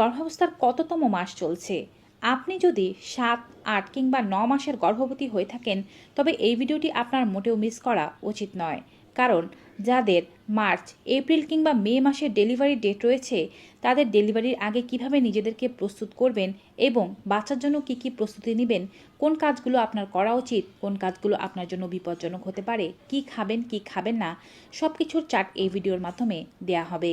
গর্ভাবস্থার কততম মাস চলছে? আপনি যদি সাত, আট কিংবা ন মাসের গর্ভবতী হয়ে থাকেন, তবে এই ভিডিওটি আপনার মোটেও মিস করা উচিত নয়। কারণ, যাদের মার্চ, এপ্রিল কিংবা মে মাসের ডেলিভারি ডেট রয়েছে, তাদের ডেলিভারির আগে কীভাবে নিজেদেরকে প্রস্তুত করবেন এবং বাচ্চার জন্য কি কি প্রস্তুতি নেবেন, কোন কাজগুলো আপনার করা উচিত, কোন কাজগুলো আপনার জন্য বিপজ্জনক হতে পারে, কি খাবেন কি খাবেন না সব কিছুর চার্ট এই ভিডিওর মাধ্যমে দেয়া হবে।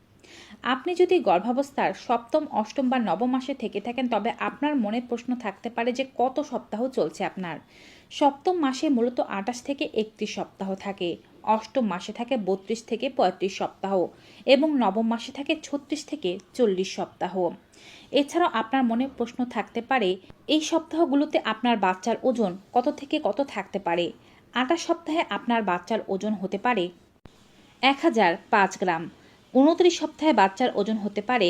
আপনি যদি গর্ভাবস্থার সপ্তম, অষ্টম বা নবম মাসে থেকে থাকেন, তবে আপনার মনে প্রশ্ন থাকতে পারে যে কত সপ্তাহ চলছে আপনার। সপ্তম মাসে মূলত আঠাশ থেকে একত্রিশ সপ্তাহ থাকে, অষ্টম মাসে থাকে বত্রিশ থেকে পঁয়ত্রিশ সপ্তাহ এবং নবম মাসে থাকে ছত্রিশ থেকে চল্লিশ সপ্তাহ। এছাড়াও আপনার মনে প্রশ্ন থাকতে পারে, এই সপ্তাহগুলোতে আপনার বাচ্চার ওজন কত থেকে কত থাকতে পারে? আঠাশ সপ্তাহে আপনার বাচ্চার ওজন হতে পারে এক হাজার পাঁচ গ্রাম। উনত্রিশ সপ্তাহে বাচ্চার ওজন হতে পারে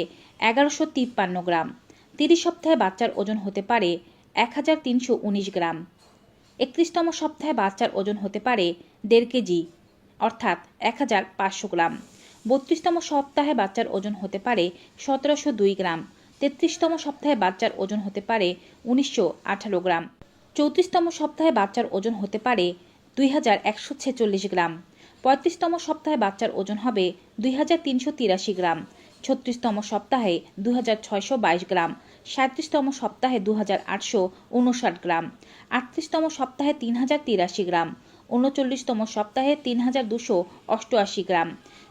এগারোশো তিপ্পান্ন গ্রাম। তিরিশ সপ্তাহে বাচ্চার ওজন হতে পারে এক হাজার তিনশো উনিশ গ্রাম। একত্রিশতম সপ্তাহে বাচ্চার ওজন হতে পারে দেড় কেজি, অর্থাৎ এক হাজার পাঁচশো গ্রাম। বত্রিশতম সপ্তাহে বাচ্চার ওজন হতে পারে সতেরোশো দুই গ্রাম। তেত্রিশতম সপ্তাহে বাচ্চার ওজন হতে পারে উনিশশো আঠারো গ্রাম। চৌত্রিশতম সপ্তাহে বাচ্চার ওজন হতে পারে দুই হাজার একশো ছেচল্লিশ গ্রাম। পঁয়ত্রিশতম সপ্তাহে বাচ্চার ওজন হবে দুই হাজার তিনশো তিরাশি গ্রাম, ছত্রিশতম সপ্তাহে দু হাজার ছয়শো বাইশ গ্রাম, সাঁত্রিশতম সপ্তাহে দু হাজার আটশো উনষাট গ্রাম, আটত্রিশতম সপ্তাহে তিন হাজার তিরাশি গ্রাম, উনচল্লিশতম সপ্তাহে তিন গ্রাম,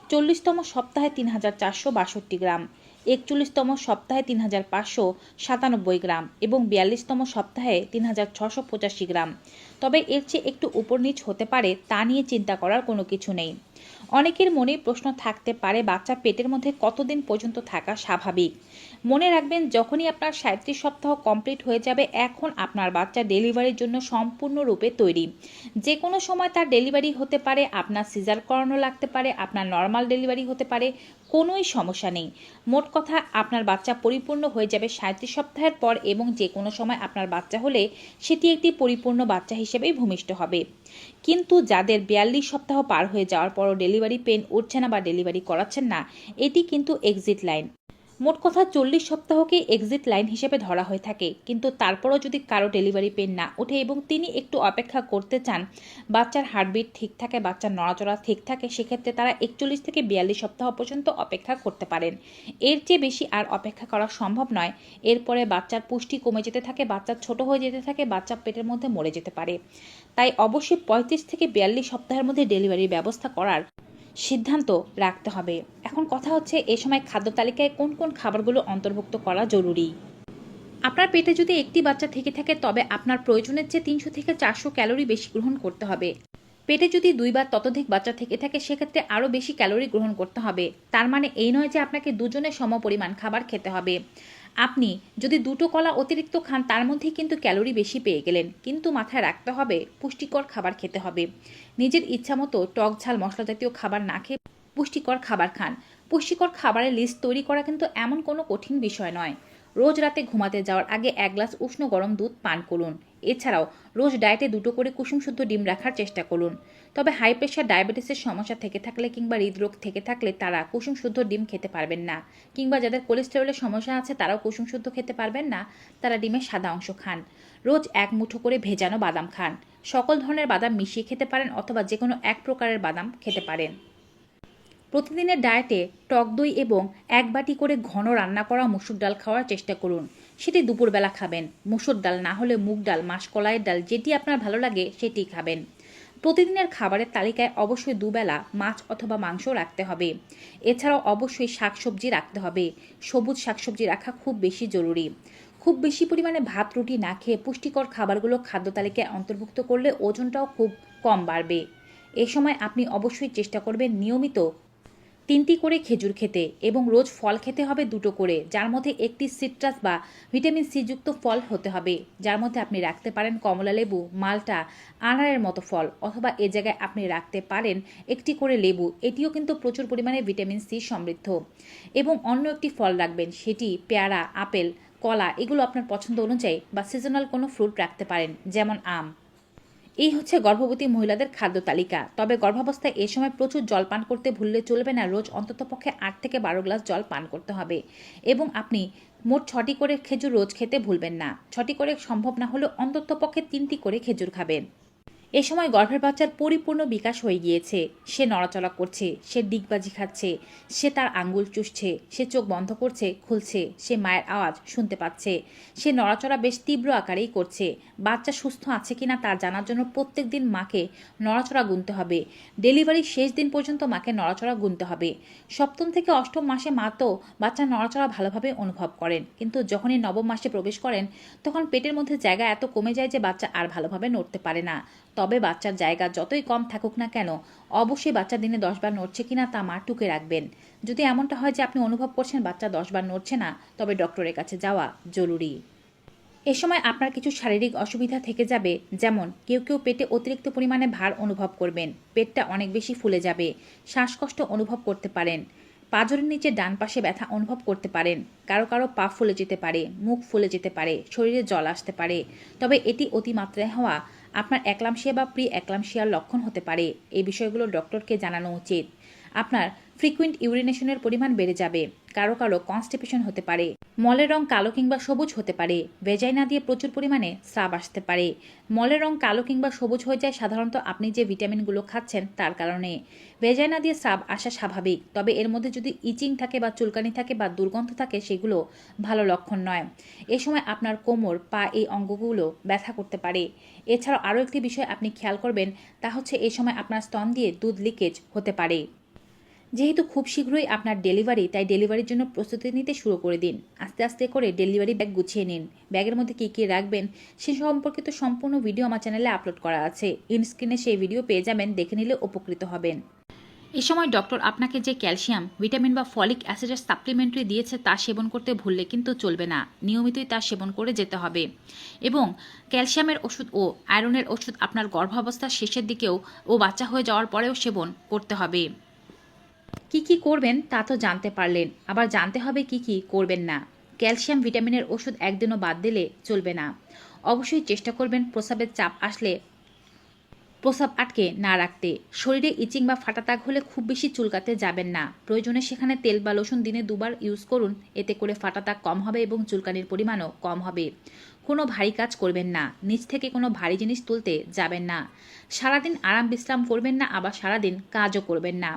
চল্লিশতম সপ্তাহে তিন হাজার চারশো বাষট্টি গ্রাম একচল্লিশতম সপ্তাহে তিন হাজার পাঁচশো সাতানব্বই গ্রাম এবং বিয়াল্লিশতম সপ্তাহে তিন হাজার ছশো পঁচাশি গ্রাম। তবে এর চেয়ে একটু উপর নিচ হতে পারে তা নিয়ে চিন্তা করার কোনো কিছু নেই। অনেকের মনে প্রশ্ন থাকতে পারে বাচ্চা পেটের মধ্যে কতদিন পর্যন্ত থাকা স্বাভাবিক। মনে রাখবেন, যখনই আপনার সাঁত্রিশ সপ্তাহ কমপ্লিট হয়ে যাবে, এখন আপনার বাচ্চা ডেলিভারির জন্য সম্পূর্ণরূপে তৈরি। যে কোনো সময় তার ডেলিভারি হতে পারে, আপনার সিজার করানো লাগতে পারে, আপনার নর্মাল ডেলিভারি হতে পারে, কোনোই সমস্যা নেই। মোট কথা, আপনার বাচ্চা পরিপূর্ণ হয়ে যাবে সাঁত্রিশ সপ্তাহের পর এবং যে কোনো সময় আপনার বাচ্চা হলে, সেটি একটি পরিপূর্ণ বাচ্চা হিসেবেই ভূমিষ্ঠ হবে। কিন্তু যাদের বিয়াল্লিশ সপ্তাহ পার হয়ে যাওয়ার পরও ডেলিভারি পেন উঠছে না বা ডেলিভারি করাচ্ছেন না, এটি কিন্তু এক্সিট লাইন মোট কথা চল্লিশ সপ্তাহকে এক্সিট লাইন হিসেবে ধরা হয়ে থাকে। কিন্তু তারপরও যদি কারও ডেলিভারি পেন না ওঠে এবং তিনি একটু অপেক্ষা করতে চান, বাচ্চার হার্টবিট ঠিক থাকে, বাচ্চার নড়াচড়া ঠিক থাকে, সেক্ষেত্রে তারা একচল্লিশ থেকে বিয়াল্লিশ সপ্তাহ পর্যন্ত অপেক্ষা করতে পারেন। এর চেয়ে বেশি আর অপেক্ষা করা সম্ভব নয়। এরপরে বাচ্চার পুষ্টি কমে যেতে থাকে, বাচ্চা ছোট হয়ে যেতে থাকে, বাচ্চা পেটের মধ্যে মরে যেতে পারে। তাই অবশ্যই পঁয়ত্রিশ থেকে বিয়াল্লিশ সপ্তাহের মধ্যে ডেলিভারির ব্যবস্থা করার সিদ্ধান্ত রাখতে হবে। এখন কথা হচ্ছে, এ সময় খাদ্য তালিকায় কোন কোন খাবারগুলো অন্তর্ভুক্ত করা জরুরি? আপনার পেটে যদি একটি বাচ্চা থেকে থাকে, তবে আপনার প্রয়োজনের চেয়ে তিনশো থেকে চারশো ক্যালোরি বেশি গ্রহণ করতে হবে। পেটে যদি দুই বা ততোধিক বাচ্চা থেকে থাকে, সেক্ষেত্রে আরও বেশি ক্যালোরি গ্রহণ করতে হবে। তার মানে এই নয় যে আপনাকে দুজনের সম পরিমাণ খাবার খেতে হবে। আপনি যদি দুটো কলা অতিরিক্ত খান, তার মধ্যেই কিন্তু ক্যালোরি বেশি পেয়ে গেলেন। কিন্তু মাথায় রাখতে হবে, পুষ্টিকর খাবার খেতে হবে। নিজের ইচ্ছামতো টক ঝাল মশলা জাতীয় খাবার না খেয়ে পুষ্টিকর খাবার খান। পুষ্টিকর খাবারের লিস্ট তৈরি করা কিন্তু এমন কোনো কঠিন বিষয় নয়। রোজ রাতে ঘুমাতে যাওয়ার আগে এক গ্লাস উষ্ণ গরম দুধ পান করুন। এছাড়াও রোজ ডায়েটে দুটো করে কুসুম শুদ্ধ ডিম রাখার চেষ্টা করুন। তবে হাই প্রেশার ডায়াবেটিসের সমস্যা থেকে থাকলে কিংবা হৃদরোগ থেকে থাকলে তারা কুসুম শুদ্ধ ডিম খেতে পারবেন না। কিংবা যাদের কোলেস্টেরলের সমস্যা আছে, তারাও কুসুম শুদ্ধ খেতে পারবেন না। তারা ডিমের সাদা অংশ খান। রোজ এক মুঠো করে ভেজানো বাদাম খান। সকল ধরনের বাদাম মিশিয়ে খেতে পারেন অথবা যে কোনো এক প্রকারের বাদাম খেতে পারেন। প্রতিদিনের ডায়েটে টক দই এবং এক বাটি করে ঘন রান্না করা মুসুর ডাল খাওয়ার চেষ্টা করুন। সেটি দুপুরবেলা খাবেন। মুসুর ডাল না হলে মুগ ডাল, মাসকলাইয়ের ডাল, যেটি আপনার ভালো লাগে সেটি খাবেন। প্রতিদিনের খাবারের তালিকায় অবশ্যই দুবেলা মাছ অথবা মাংস রাখতে হবে। এছাড়াও অবশ্যই শাকসবজি রাখতে হবে। সবুজ শাকসবজি রাখা খুব বেশি জরুরি। খুব বেশি পরিমাণে ভাত, রুটি না খেয়ে পুষ্টিকর খাবারগুলো খাদ্য তালিকায় অন্তর্ভুক্ত করলে ওজনটাও খুব কম বাড়বে। এ সময় আপনি অবশ্যই চেষ্টা করবেন নিয়মিত তিনটি করে খেজুর খেতে এবং রোজ ফল খেতে হবে দুটো করে, যার মধ্যে একটি সিট্রাস বা ভিটামিন সি যুক্ত ফল হতে হবে, যার মধ্যে আপনি রাখতে পারেন কমলা লেবু, মালটা, আনারের মতো ফল, অথবা এ জায়গায় আপনি রাখতে পারেন একটি করে লেবু, এটিও কিন্তু প্রচুর পরিমাণে ভিটামিন সি সমৃদ্ধ। এবং অন্য একটি ফল রাখবেন, সেটি পেয়ারা, আপেল, কলা, এগুলো আপনার পছন্দ অনুযায়ী বা সিজনাল কোনো ফ্রুট রাখতে পারেন, যেমন আম। এই হচ্ছে গর্ভবতী মহিলাদের খাদ্য তালিকা। তবে গর্ভাবস্থায় এ সময় প্রচুর জল পান করতে ভুললে চলবে না, রোজ অন্ততপক্ষে আট থেকে বারো গ্লাস জল পান করতে হবে। এবং আপনি মোট ছটি করে খেজুর রোজ খেতে ভুলবেন না। ছটি করে সম্ভব না হলেও অন্ততপক্ষে তিনটি করে খেজুর খাবেন। এ সময় গর্ভের বাচ্চার পরিপূর্ণ বিকাশ হয়ে গিয়েছে। সে নড়াচড়া করছে, সে ডিগবাজি খাচ্ছে, সে তার আঙ্গুল চুষছে, সে চোখ বন্ধ করছে, খুলছে, সে মায়ের আওয়াজ শুনতে পাচ্ছে। সে নড়াচড়া বেশ তীব্র আকারেই করছে। বাচ্চা সুস্থ আছে কিনা তা জানার জন্য প্রত্যেক দিন মাকে নড়াচড়া গুনতে হবে। ডেলিভারির শেষ দিন পর্যন্ত মাকে নড়াচড়া গুনতে হবে। সপ্তম থেকে অষ্টম মাসে মা তো বাচ্চা নড়াচড়া ভালোভাবে অনুভব করেন। কিন্তু যখনই নবম মাসে প্রবেশ করেন, তখন পেটের মধ্যে জায়গা এত কমে যায় যে বাচ্চা আর ভালোভাবে নড়তে পারে না। তবে বাচ্চার জায়গা যতই কম থাকুক না কেন, অবশ্যই বাচ্চা দিনে দশবার নড়ছে কিনা তা মা টুকে রাখবেন। যদি এমনটা হয় যে আপনি অনুভব করছেন বাচ্চা দশবার নড়ছে না, তবে ডক্টরের কাছে যাওয়া জরুরি। এ সময় আপনার কিছু শারীরিক অসুবিধা থেকে যাবে, যেমন কেউ কেউ পেটে অতিরিক্ত পরিমাণে ভার অনুভব করবেন, পেটটা অনেক বেশি ফুলে যাবে, শ্বাসকষ্ট অনুভব করতে পারেন, পাঁজরের নিচে ডান পাশে ব্যথা অনুভব করতে পারেন, কারও কারও পা ফুলে যেতে পারে, মুখ ফুলে যেতে পারে, শরীরে জল আসতে পারে, তবে এটি অতিমাত্রায় হওয়া আপনার একলামশিয়া বা প্রি একলামশিয়ার লক্ষণ হতে পারে। এই বিষয়গুলো ডক্টরকে জানানো উচিত। আপনার ফ্রিকুয়েন্ট ইউরিনেশনের পরিমাণ বেড়ে যাবে। কারও কারও কনস্টিপেশন হতে পারে। মলের রং কালো কিংবা সবুজ হতে পারে। ভেজাইনা দিয়ে প্রচুর পরিমাণে স্রাব আসতে পারে। মলের রং কালো কিংবা সবুজ হয়ে যায় সাধারণত আপনি যে ভিটামিনগুলো খাচ্ছেন তার কারণে। ভেজাইনা দিয়ে স্রাব আসা স্বাভাবিক, তবে এর মধ্যে যদি ইচিং থাকে বা চুলকানি থাকে বা দুর্গন্ধ থাকে সেগুলো ভালো লক্ষণ নয়। এ সময় আপনার কোমর, পা এই অঙ্গগুলো ব্যথা করতে পারে। এছাড়াও আরও একটি বিষয় আপনি খেয়াল করবেন, তা হচ্ছে এ সময় আপনার স্তন দিয়ে দুধ লিকেজ হতে পারে। যেহেতু খুব শীঘ্রই আপনার ডেলিভারি তাই ডেলিভারির জন্য প্রস্তুতি নিতে শুরু করে দিন। আস্তে আস্তে করে ডেলিভারি ব্যাগ গুছিয়ে নিন। ব্যাগের মধ্যে কী কী রাখবেন, সে সম্পর্কিত সম্পূর্ণ ভিডিও আমার চ্যানেলে আপলোড করা আছে। ইনস্ক্রিনে সেই ভিডিও পেয়ে যাবেন, দেখে নিলে উপকৃত হবেন। এ সময় ডক্টর আপনাকে যে ক্যালসিয়াম ভিটামিন বা ফলিক অ্যাসিডের সাপ্লিমেন্টারি দিয়েছে তা সেবন করতে ভুললে কিন্তু চলবে না। নিয়মিতই তা সেবন করে যেতে হবে। এবং ক্যালসিয়ামের ওষুধ ও আয়রনের ওষুধ আপনার গর্ভাবস্থার শেষের দিকেও ও বাচ্চা হয়ে যাওয়ার পরেও সেবন করতে হবে। কি কি করবেন তা তো জানতে পারলেন। আবার জানতে হবে কি কি করবেন না। ক্যালসিয়াম ভিটামিনের ওষুধ একদিনও বাদ দিলে চলবে না। অবশ্যই চেষ্টা করবেন প্রসাবের চাপ আসলে প্রসাব আটকে না রাখতে। শরীরে ইচিং বা ফাটা দাগ হলে খুব বেশি চুলকাতে যাবেন না। প্রয়োজনে সেখানে তেল বা লোশন দিনে দুবার ইউজ করুন। এতে করে ফাটা দাগ কম হবে এবং চুলকানির পরিমাণও কম হবে। কোনো ভারী কাজ করবেন না। নিচ থেকে কোনো ভারী জিনিস তুলতে যাবেন না। সারাদিন আরাম বিশ্রাম করবেন না, আবার সারাদিন কাজও করবেন না।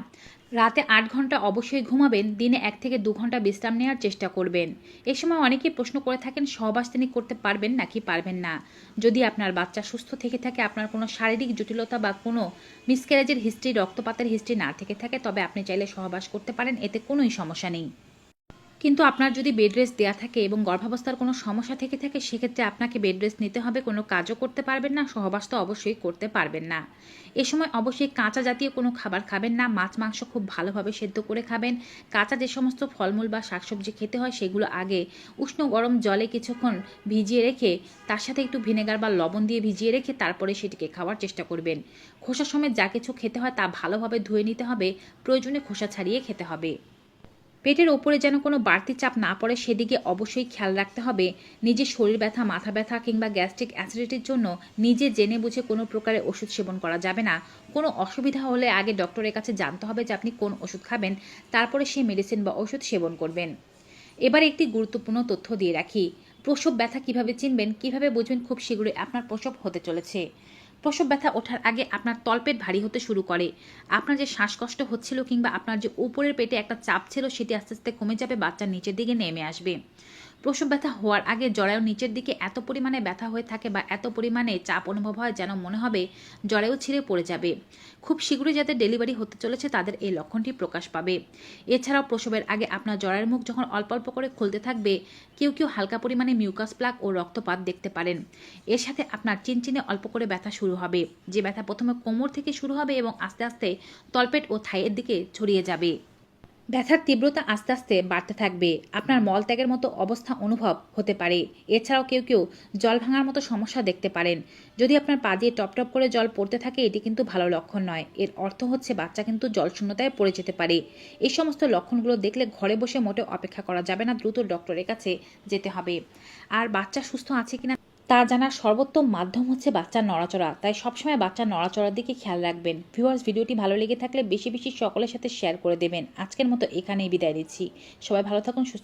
রাতে আট ঘণ্টা অবশ্যই ঘুমাবেন, দিনে এক থেকে দু ঘণ্টা বিশ্রাম নেওয়ার চেষ্টা করবেন। এ সময় অনেকেই প্রশ্ন করে থাকেন, সহবাস তিনি করতে পারবেন নাকি পারবেন না। যদি আপনার বাচ্চা সুস্থ থেকে থাকে, আপনার কোনো শারীরিক জটিলতা বা কোনো মিসক্যারেজের হিস্ট্রি রক্তপাতের হিস্ট্রি না থেকে থাকে, তবে আপনি চাইলে সহবাস করতে পারেন, এতে কোনোই সমস্যা নেই। কিন্তু আপনার যদি বেড রেস্ট দেওয়া থাকে এবং গর্ভাবস্থার কোনো সমস্যা থেকে থাকে, সেক্ষেত্রে আপনাকে বেড রেস্ট নিতে হবে, কোনো কাজও করতে পারবেন না, সহবাস তো অবশ্যই করতে পারবেন না। এ সময় অবশ্যই কাঁচা জাতীয় কোনো খাবার খাবেন না, মাছ, মাংস খুব ভালোভাবে সেদ্ধ করে খাবেন। কাঁচা যে সমস্ত ফলমূল বা শাকসবজি খেতে হয়, সেগুলো আগে উষ্ণ গরম জলে কিছুক্ষণ ভিজিয়ে রেখে, তার সাথে একটু ভিনেগার বা লবণ দিয়ে ভিজিয়ে রেখে, তারপরে সেটিকে খাওয়ার চেষ্টা করবেন। খোসার সময় যা কিছু খেতে হয়, তা ভালোভাবে ধুয়ে নিতে হবে। প্রয়োজনে খোসা ছাড়িয়ে খেতে হবে। পেটের ওপরে যেন কোনো বাড়তি চাপ না পড়ে সেদিকে অবশ্যই খেয়াল রাখতে হবে। নিজের শরীর ব্যথা, মাথা ব্যথা কিংবা গ্যাস্ট্রিক অ্যাসিডিটির জন্য নিজে জেনে বুঝে কোনো প্রকারের ওষুধ সেবন করা যাবে না। কোনো অসুবিধা হলে আগে ডক্টরের কাছে জানতে হবে যে আপনি কোন ওষুধ খাবেন, তারপরে সেই মেডিসিন বা ওষুধ সেবন করবেন। এবার একটি গুরুত্বপূর্ণ তথ্য দিয়ে রাখি। প্রসব ব্যথা কীভাবে চিনবেন, কীভাবে বুঝবেন, খুব শীঘ্রই আপনার প্রসব হতে চলেছে। প্রসব ব্যথা ওঠার আগে আপনার তলপেট ভারী হতে শুরু করে। আপনার যে শ্বাসকষ্ট হচ্ছিল কিংবা আপনার যে উপরের পেটে একটা চাপ ছিল, সেটি আস্তে আস্তে কমে যাবে বাচ্চার নিচের দিকে নেমে আসবে। প্রসব ব্যথা হওয়ার আগে জরায়ু নিচের দিকে এত পরিমাণে ব্যথা হয়ে থাকে বা এত পরিমাণে চাপ অনুভব হয় যেন মনে হবে জরায়ু ছিঁড়ে পড়ে যাবে। খুব শীঘ্রই যাদের ডেলিভারি হতে চলেছে তাদের এই লক্ষণটি প্রকাশ পাবে। এছাড়াও প্রসবের আগে আপনার জরায়ের মুখ যখন অল্প অল্প করে খুলতে থাকবে, কেউ কেউ হালকা পরিমাণে মিউকাস প্লাক ও রক্তপাত দেখতে পারেন। এর সাথে আপনার চিনচিনে অল্প করে ব্যথা শুরু হবে, যে ব্যথা প্রথমে কোমর থেকে শুরু হবে এবং আস্তে আস্তে তলপেট ও থাইয়ের দিকে ছড়িয়ে যাবে। ব্যথার তীব্রতা আস্তে আস্তে বাড়তে থাকবে। আপনার মলত্যাগের মতো অবস্থা অনুভব হতে পারে। এছাড়াও কেউ কেউ জল ভাঙার মতো সমস্যা দেখতে পারেন। যদি আপনার পা দিয়ে টপ টপ করে জল পড়তে থাকে, এটি কিন্তু ভালো লক্ষণ নয়। এর অর্থ হচ্ছে বাচ্চা কিন্তু জল শূন্যতায় পড়ে যেতে পারে। এই সমস্ত লক্ষণগুলো দেখলে ঘরে বসে মোটেও অপেক্ষা করা যাবে না। দ্রুত ডক্টরের কাছে যেতে হবে। আর বাচ্চা সুস্থ আছে কিনা তা জানার সর্বোত্তম মাধ্যম হচ্ছে বাচ্চার নড়াচড়া। তাই সবসময় বাচ্চার নড়াচড়ার দিকে খেয়াল রাখবেন। ভিউয়ার্স, ভিডিওটি ভালো লেগে থাকলে বেশি বেশি সকলের সাথে শেয়ার করে দেবেন। আজকের মতো এখানেই বিদায় দিচ্ছি সবাই ভালো থাকুন, সুস্থ